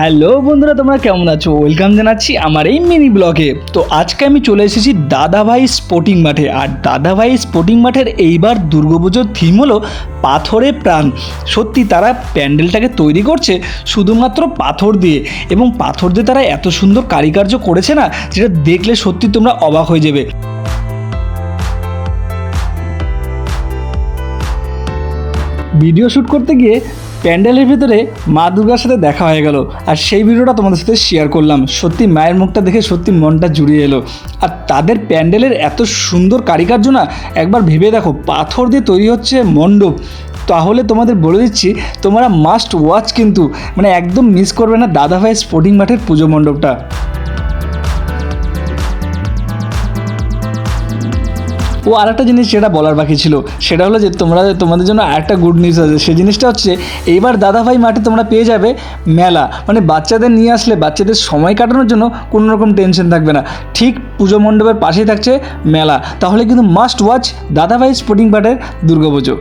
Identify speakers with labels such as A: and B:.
A: Hello বন্ধুরা, তোমরা কেমন আছো? ওয়েলকাম জানাচ্ছি আমার এই মিনি ব্লগে তো আজকে আমি চলে এসেছি দাদাভাই স্পোর্টিং মাঠে। আর দাদাভাই স্পোর্টিং মাঠের এইবার দুর্গাপুজোর থিম হলো পাথরে প্রাণ। সত্যি তারা প্যান্ডেলটাকে তৈরি করছে শুধুমাত্র পাথর দিয়ে। এবং পাথর দিয়ে তারা এত সুন্দর কারিকার্য করেছে না, যেটা দেখলে সত্যি তোমরা অবাক হয়ে যাবে। ভিডিও শ্যুট করতে গিয়ে প্যান্ডেলের ভিতরে মা দুর্গার সাথে দেখা হয়ে গেল। আর সেই ভিডিওটা তোমাদের সাথে শেয়ার করলাম। সত্যি মায়ের মুখটা দেখে সত্যি মনটা জুড়িয়ে এলো। আর তাদের প্যান্ডেলের এত সুন্দর কারিকার্য না একবার ভেবে দেখো, পাথর দিয়ে তৈরি হচ্ছে মণ্ডপ। তাহলে তোমাদের বলে দিচ্ছি, তোমরা মাস্ট ওয়াচ কিন্তু। মানে একদম মিস করবে না দাদাভাই স্পোর্টিং মাঠের পুজো মণ্ডপটা। ও আর একটা জিনিস যেটা বলার বাকি ছিল, সেটা হলো যে তোমরা, তোমাদের জন্য আরেকটা গুড নিউজ আছে। সেই জিনিসটা হচ্ছে এইবার দাদাভাই মাঠে তোমরা পেয়ে যাবে মেলা। মানে বাচ্চাদের নিয়ে আসলে বাচ্চাদের সময় কাটানোর জন্য কোনো রকম টেনশন থাকবে না। ঠিক পুজো মণ্ডপের পাশেই থাকছে মেলা। তাহলে কিন্তু মাস্ট ওয়াচ দাদাভাই স্পোর্টিং পার্টের দুর্গাপুজো।